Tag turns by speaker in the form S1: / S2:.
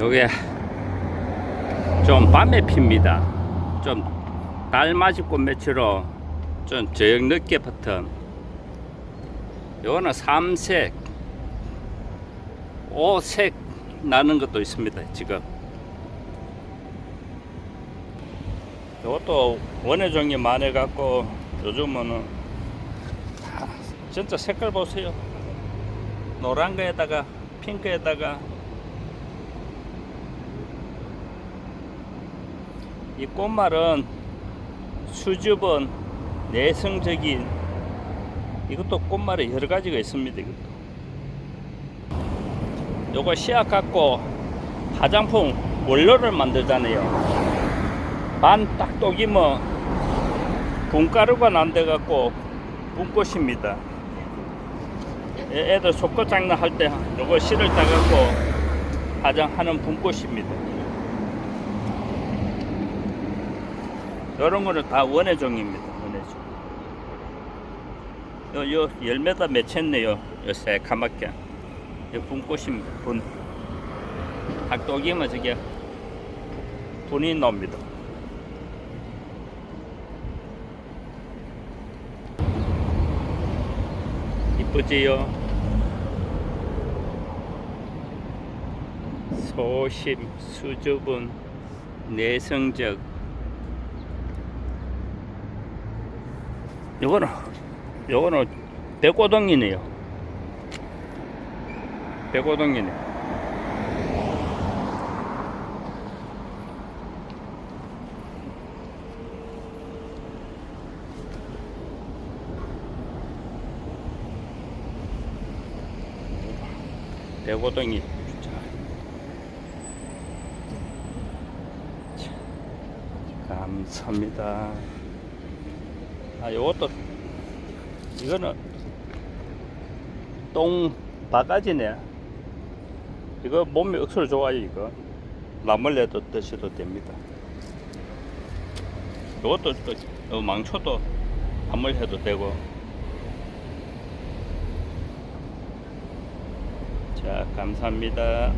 S1: 요게 좀 밤에 핍니다. 좀 달맞이 꽃 매치로 좀 저녁 늦게 붙은 요거는 삼색, 오색 나는 것도 있습니다. 지금 요것도 원예 종이 많이 갖고 요즘은 다 진짜 색깔 보세요. 노란 거에다가 핑크에다가 이 꽃말은 수줍은 내성적인 이것도 꽃말이 여러 가지가 있습니다. 이것도. 요거 씨앗 갖고 화장품 원료를 만들잖아요. 반 딱독이면 분가루가 난데 갖고 분꽃입니다. 애- 애들 속꽃 장난 할 때 요거 씨를 따갖고 화장하는 분꽃입니다. 이런 거는 다 원예종입니다. 원예종. 요, 요 열매다 맺혔네요. 요 새카맣게. 요 분꽃입니다. 분. 닭독이면 저게 분이 나옵니다. 이쁘지요? 소심, 수줍은, 내성적. 요거는, 요거는 백고동이네요. 백고동이네. 자, 감사합니다. 아, 요것도 이거는 똥 바가지네. 이거 몸에 억수로 좋아요, 이거. 나물레도 드셔도 됩니다. 요것도 또요 망초도 나물해도 되고. 자, 감사합니다.